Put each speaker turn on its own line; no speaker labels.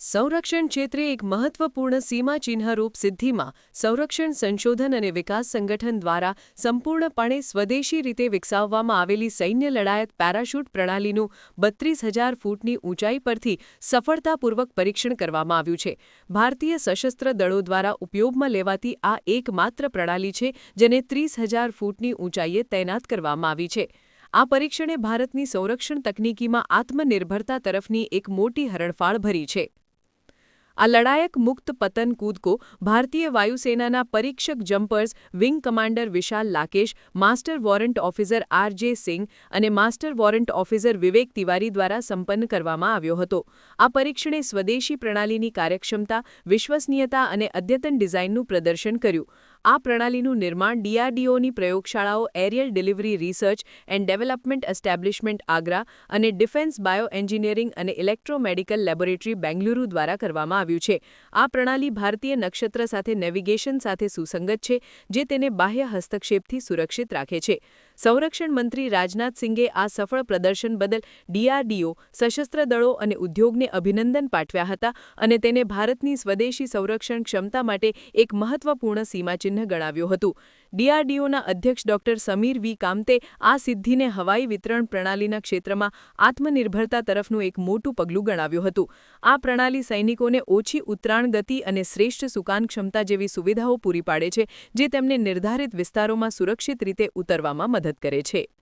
સંરક્ષણ ક્ષેત્રે એક મહત્વપૂર્ણ સીમાચિહ્નરૂપ સિદ્ધિમાં સંરક્ષણ સંશોધન અને વિકાસ સંગઠન દ્વારા સંપૂર્ણપણે સ્વદેશી રીતે વિકસાવવામાં આવેલી સૈન્ય લડાયત પેરાશૂટ પ્રણાલીનું બત્રીસ હજાર ફૂટની ઊંચાઈ પરથી સફળતાપૂર્વક પરીક્ષણ કરવામાં આવ્યું છે. ભારતીય સશસ્ત્ર દળો દ્વારા ઉપયોગમાં લેવાતી આ એકમાત્ર પ્રણાલી છે, જેને ત્રીસ હજાર ફૂટની ઊંચાઈએ તૈનાત કરવામાં આવી છે. આ પરીક્ષણે ભારતની સંરક્ષણ તકનીકીમાં આત્મનિર્ભરતા તરફની એક મોટી હરણફાળ ભરી છે. આ લડાયક મુક્ત પતન કૂદકો ભારતીય વાયુસેનાના પરીક્ષક jumpers wing commander Vishal Lakesh, master warrant officer R J Singh અને master warrant officer Vivek Tiwari દ્વારા સંપન્ન કરવામાં આવ્યો હતો. આ પરીક્ષણે સ્વદેશી પ્રણાલીની કાર્યક્ષમતા, વિશ્વસનીયતા અને અદ્યતન ડિઝાઇનનું પ્રદર્શન કર્યું. આ પ્રણાલીનું નિર્માણ ડીઆરડીઓની પ્રયોગશાળાઓ, aerial delivery research and development establishment Agra અને ડિફેન્સ બાયો એન્જિનિયરિંગ અને ઇલેક્ટ્રોમેડિકલ લેબોરેટરી બેંગલુરુ દ્વારા કરવામાં આવ્યું છે. આ પ્રણાલી ભારતીય નક્ષત્ર સાથે નેવિગેશન સાથે સુસંગત છે, જે તેને બાહ્ય હસ્તક્ષેપથી સુરક્ષિત રાખે છે. સંરક્ષણ મંત્રી રાજનાથ સિંઘે આ સફળ પ્રદર્શન બદલ ડીઆરડીઓ, સશસ્ત્ર દળો અને ઉદ્યોગને અભિનંદન પાઠવ્યા હતા અને તેને ભારતની સ્વદેશી સંરક્ષણ ક્ષમતા માટે એક મહત્વપૂર્ણ સીમાચિહ્ન ગણાવ્યું હતું. ડીઆરડીઓના અધ્યક્ષ ડોક્ટર સમીર વી. કામતે આ સિદ્ધિને હવાઈ વિતરણ પ્રણાલીના ક્ષેત્રમાં આત્મનિર્ભરતા તરફનું એક મોટું પગલું ગણાવ્યું હતું. આ પ્રણાલી સૈનિકોને ઓછી ઉતરાણ ગતિ અને શ્રેષ્ઠ સુકાન ક્ષમતા જેવી સુવિધાઓ પૂરી પાડે છે, જે તેમને નિર્ધારિત વિસ્તારોમાં સુરક્ષિત રીતે ઉતરવામાં મદદ કરે છે.